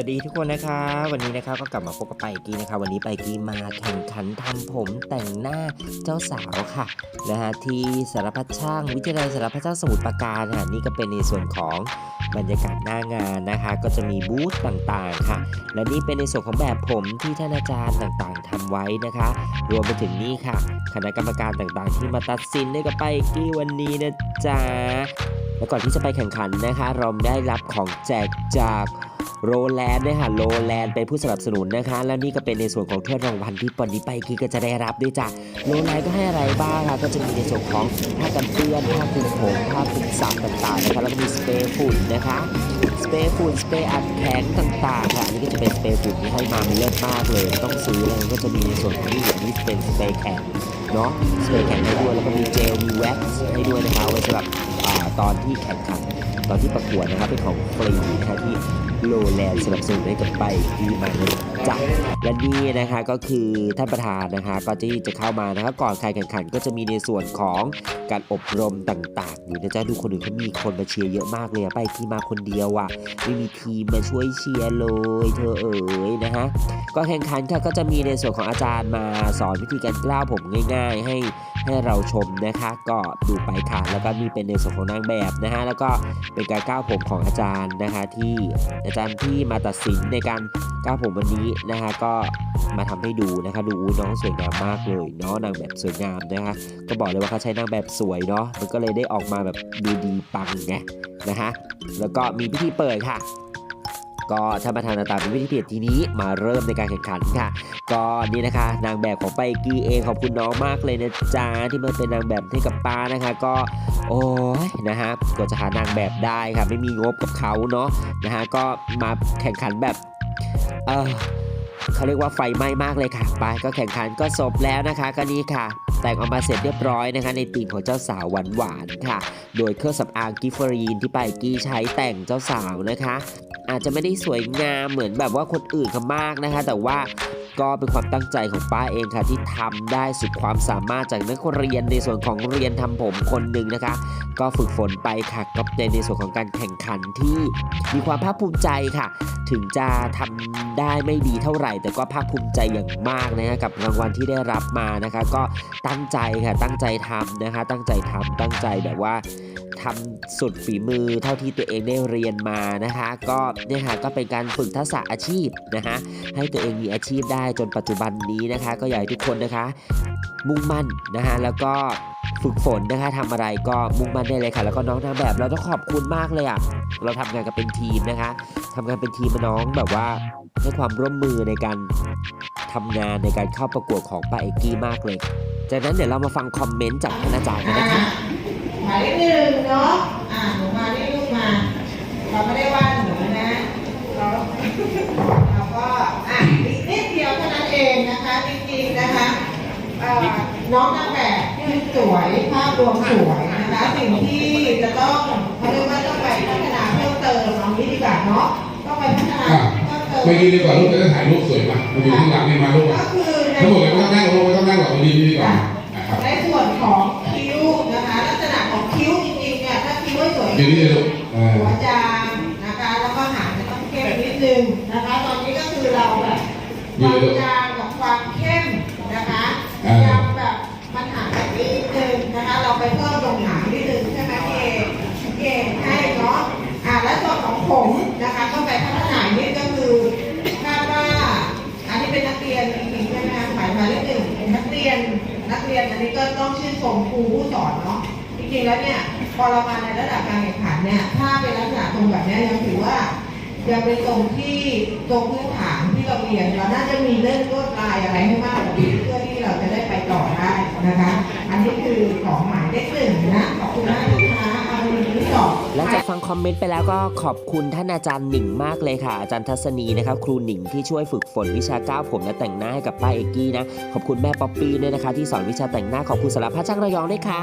สวัสดีทุกคนนะครับวันนี้นะครับก็กลับมาพบกับไปกี้นะครับวันนี้ไปกี้มาแข่งขันทำผมแต่งหน้าเจ้าสาวค่ะนะฮะที่สารพัดช่างวิทยาลัยสารพัดช่างสมุทรปราการค่ะนี่ก็เป็นในส่วนของบรรยากาศหน้างานนะคะ ก็จะมีบูธต่างๆค่ะ และนี่เป็นในส่วนของแบบผมที่ท่านอาจารย์ต่างๆทำไว้นะคะ รวมไปถึงนี่ค่ะ คณะกรรมการต่างๆ ที่มาตัดสินให้กับไปกี้วันนี้นะจ๊ะและก่อนที่จะไปแข่งขันนะคะ เราได้รับของแจกจาก โรแลนด์ด้วยค่ะโรแลนด์เป็นผู้สนับสนุนนะคะ แล้วนี่ก็เป็นในส่วนของถ้วยรางวัลที่ปอนนี้ไปกีก็จะได้รับด้วยจ้ะโรแลนด์ก็ให้อะไรบ้างคะก็จะมีในส่วนของผ้ากันเปื้อนผ้าคลุมผมผ้าคลุมสับต่างๆนะคะแล้วก็มีสเปรย์ฝุ่นนะคะสเปรย์ฝุ่นสเปรย์อัดแข็งต่างๆค่ะอันนี้ก็จะเป็นสเปรย์ฝุ่นที่ให้มามันเลิศมากเลย ต้องซื้อเลยก็จะมีในส่วนของนี่อย่างนี้เป็นสเปรย์แข็งเนาะสเปรย์แข็งให้ด้วยแล้วก็มีเจลมีแว็กซ์ให้ด้วยนะคะเอาไว้สำหรับตอนที่แข่งขันตอนที่ประกวดนะครับเป็นของฟรีนะคะที่ โลแลนด์สนับสนุนให้กับไปที่มาจ้ะและนี่นะคะก็คือท่านประธานนะคะก็ที่จะเข้ามานะคะก่อนการแข่งขันก็จะมีในส่วนของการอบรมต่าง ๆ อยู่นะจ๊ะดูคนอื่นเขามีคนมาเชียร์เยอะมากเลยอะไปที่มาคนเดียวอะไม่มีทีมมาช่วยเชียร์เลยเธอเอ๋ยนะฮะก็แข่งขันค่ะก็จะมีในส่วนของอาจารย์มาสอนวิธีการกล้าวผมง่าย ๆ ให้ ให้เราชมนะคะ ก็ดูไปค่ะ แล้วก็มีเป็นในส่วนของนางแบบนะฮะแล้วก็เป็นการก้าวผมของอาจารย์นะคะ ที่อาจารย์ที่มาตัดสินในการก้าวผมวันนี้นะคะก็มาทำให้ดูนะคะดูน้องสวยงามมากเลยเนาะนางแบบสวยงามนะคะก็บอกเลยว่าเขาใช้นางแบบสวยเนาะมันก็เลยได้ออกมาแบบดูดีปังไงนะคะแล้วก็มีพิธีเปิดค่ะ ก็ท่านประธานต่างๆเป็นวิธีเปิดทีนี้มาเริ่มในการแข่งขันค่ะ ก็นี่นะคะ นางแบบของไปกีเองขอบคุณน้องมากเลยนะจ๊ะที่มาเป็นนางแบบให้กับป้านะคะ ก็โอ้ยนะฮะกว่าจะหานางแบบได้ค่ะ ไม่มีงบกับเขาเนาะนะฮะก็มาแข่งขันแบบเออเขาเรียกว่าไฟไหม้มากเลยค่ะ ไปก็แข่งขันก็จบแล้วนะคะก็นี่ค่ะ แต่งออกมาเสร็จเรียบร้อยนะคะในธีมของเจ้าสาวหวานๆค่ะ โดยเครื่องสำอางกิฟฟรีนที่ไปกี้ใช้แต่งเจ้าสาวนะคะ อาจจะไม่ได้สวยงามเหมือนแบบว่าคนอื่นเขามากนะคะ แต่ว่าก็เป็นความตั้งใจของป้าเองค่ะที่ทำได้สุดความสามารถจากนักเรียนในส่วนของเรียนทำผมคนหนึ่งนะคะ ก็ฝึกฝนไปค่ะก็ในในส่วนของการแข่งขันที่มีความภาคภูมิใจค่ะ ถึงจะทำได้ไม่ดีเท่าไหร่ แต่ก็ภาคภูมิใจอย่างมากนะฮะกับรางวัลที่ได้รับมานะคะ ก็ตั้งใจค่ะตั้งใจทำนะคะ ตั้งใจทำตั้งใจแบบว่าทำสุดฝีมือเท่าที่ตัวเองได้เรียนมานะคะ ก็เนี่ยค่ะก็เป็นการฝึกทักษะอาชีพนะคะให้ตัวเองมีอาชีพได้จนปัจจุบันนี้นะคะ ก็อยากให้ทุกคนนะคะ มุ่งมั่นนะคะแล้วก็ ฝึกฝนนะคะทำอะไรก็มุ่งมั่นได้เลยค่ะ แล้วก็น้องนางแบบเราต้องขอบคุณมากเลยอะเราทำงานกันเป็นทีมนะคะทำงานเป็นทีมน้องแบบว่าให้ความร่วมมือในการทำงานในการเข้าประกวดของป้าเอกกี้มากเลย จากนั้นเดี๋ยวเรามาฟังคอมเมนต์จากท่านอาจารย์กันนะคะหมายเลขหนึ่งเนาะอ่าหนูมานี่ลูกมา เราไม่ได้ว่าหนูนะเราเราก็ อะอีกนิดเดียวเท่านั้นเองนะคะจริงๆนะคะเอ่อ น้องนางแบบที่สวยภาพรวมสวยนะคะสิ่งที่จะต้องเขาเรียกว่าต้องไปพัฒนาเพิ่มเติมเอางี้ดีกว่าเนาะต้องไปพัฒนาเพิ่มเติมไปยืนดีกว่าลูกจะได้ถ่ายรูปสวยมามายืนข้างหลังนี่มาลูกก็อะคือในทั้งหมดเลยไม่ต้องนั่งลงไม่ต้องนั่งหรอกมายืนดีกว่านะครับในส่วนของคิ้วนะคะลักษณะของคิ้วจริงๆเนี่ยถ้าคิ้วไม่สวยยืนนี่เลยลูกอ่าหัวจางนะคะแล้วก็หางจะต้องเข้มนิดนึงนะคะ ตอนนี้ก็คือเราแบบความจางกับความเข้มนะคะ ยังแบบมันหางกันนิดนึงนะคะ เราไปเพิ่มตรงหางนิดนึงใช่ไหมพี่เอพี่เอให้เนาะอ่าและส่วนของผมนะคะก็ไปพัฒนานิดก็คือคาดว่าอันนี้เป็นนักเรียนจริงๆใช่ไหมคะหมายมาเลขหนึ่งเป็นนักเรียนนักเรียนอันนี้ก็ต้องชื่นชมครูผู้สอนเนาะจริงๆแล้วเนี่ยพอเรามาในระดับการแข่งขันเนี่ยถ้าเป็นลักษณะตรงแบบนี้ยังถือว่า ยังเป็นตรงที่ตรงพื้นฐานที่เราเรียนเราน่าจะมีเรื่องลวดลายอะไรให้มากกว่านี้เพื่อที่เราจะได้ไปต่อได้นะคะ อันนี้คือของหมายเลขหนึ่งนะขอบคุณมากนะคะเอาหนึ่งที่สองหลังจากฟังคอมเมนต์ไปแล้วก็ขอบคุณท่านอาจารย์หนิงมากเลยค่ะ อาจารย์ทัศนีนะครับครูหนิงที่ช่วยฝึกฝนวิชาก้าวผมและแต่งหน้าให้กับป้าเอกกี้นะขอบคุณแม่ป๊อปปี้ด้วยนะคะ ที่สอนวิชาแต่งหน้าขอบคุณสารพัดช่างระยองด้วยค่ะ